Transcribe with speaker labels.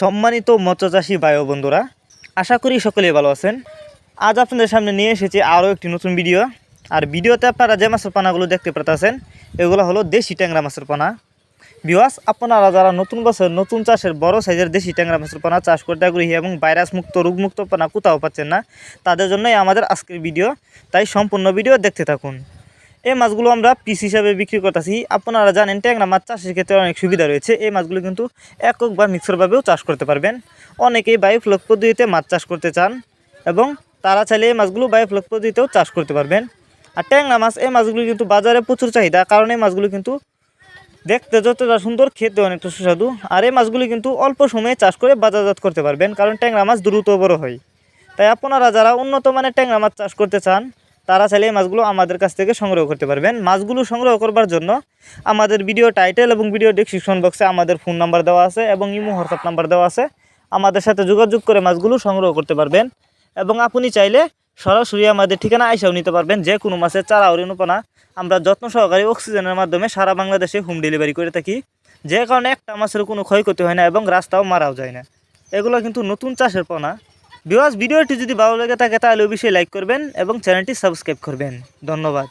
Speaker 1: সম্মানিত মৎস্যচাষী বায়ু বন্ধুরা, আশা করি সকলেই ভালো আছেন। আজ আপনাদের সামনে নিয়ে এসেছি আরও একটি নতুন ভিডিও। আর ভিডিওতে আপনারা যে মাছের পানাগুলো দেখতে পাচ্ছেন এগুলো হলো দেশি ট্যাংরা মাছের পানা। বিওয়াস আপনারা যারা নতুন বছর নতুন চাষের বড় সাইজের দেশি ট্যাংরা মাছের পানা চাষ করতে আগ্রহী এবং ভাইরাস মুক্ত রোগমুক্ত পানা কোথাও পাচ্ছেন না, তাদের জন্যই আমাদের আজকের ভিডিও। তাই সম্পূর্ণ ভিডিও দেখতে থাকুন। এই মাছগুলো আমরা পিস হিসাবে বিক্রি করতেছি। আপনারা জানেন ট্যাংরা মাছ চাষের ক্ষেত্রে অনেক সুবিধা রয়েছে। এই মাছগুলো কিন্তু একক বা মিক্সরভাবেও চাষ করতে পারবেন। অনেকেই বায়োফ্লক পদ্ধতিতে মাছ চাষ করতে চান এবং তারা চাইলে এই মাছগুলো বায়োফ্লক পদ্ধতিতেও চাষ করতে পারবেন। আর ট্যাংরা মাছ, এই মাছগুলো কিন্তু বাজারে প্রচুর চাহিদা, কারণ এই মাছগুলো কিন্তু দেখতে যতটা সুন্দর, খেতে অনেকটা সুস্বাদু। আর এই মাছগুলি কিন্তু অল্প সময়ে চাষ করে বাজারজাত করতে পারবেন, কারণ ট্যাংরা মাছ দ্রুত বড় হয়। তাই আপনারা যারা উন্নত মানের ট্যাংরা মাছ চাষ করতে চান তারা চাইলে এই মাছগুলো আমাদের কাছ থেকে সংগ্রহ করতে পারবেন। মাছগুলো সংগ্রহ করবার জন্য আমাদের ভিডিও টাইটেল এবং ভিডিও ডিসক্রিপশন বক্সে আমাদের ফোন নাম্বার দেওয়া আছে এবং ইমো হোয়াটসঅ্যাপ নাম্বার দেওয়া আছে। আমাদের সাথে যোগাযোগ করে মাছগুলো সংগ্রহ করতে পারবেন এবং আপনি চাইলে সরাসরি আমাদের ঠিকানা আইসাও নিতে পারবেন, যে কোনো মাছের চারা অরিনুপনা আমরা যত্ন সহকারে অক্সিজেনের মাধ্যমে সারা বাংলাদেশে হোম ডেলিভারি করে থাকি। যে কারণে একটা মাছের কোনো ক্ষয়ক্ষতি হয় না এবং রাস্তাও মারাও যায় না। এগুলো কিন্তু নতুন চাষের পোনা বিওয়াস ভিডিওটি যদি ভালো লেগে থাকে, তাহলে অবশ্যই লাইক করবেন এবং চ্যানেলটি সাবস্ক্রাইব করবেন। ধন্যবাদ।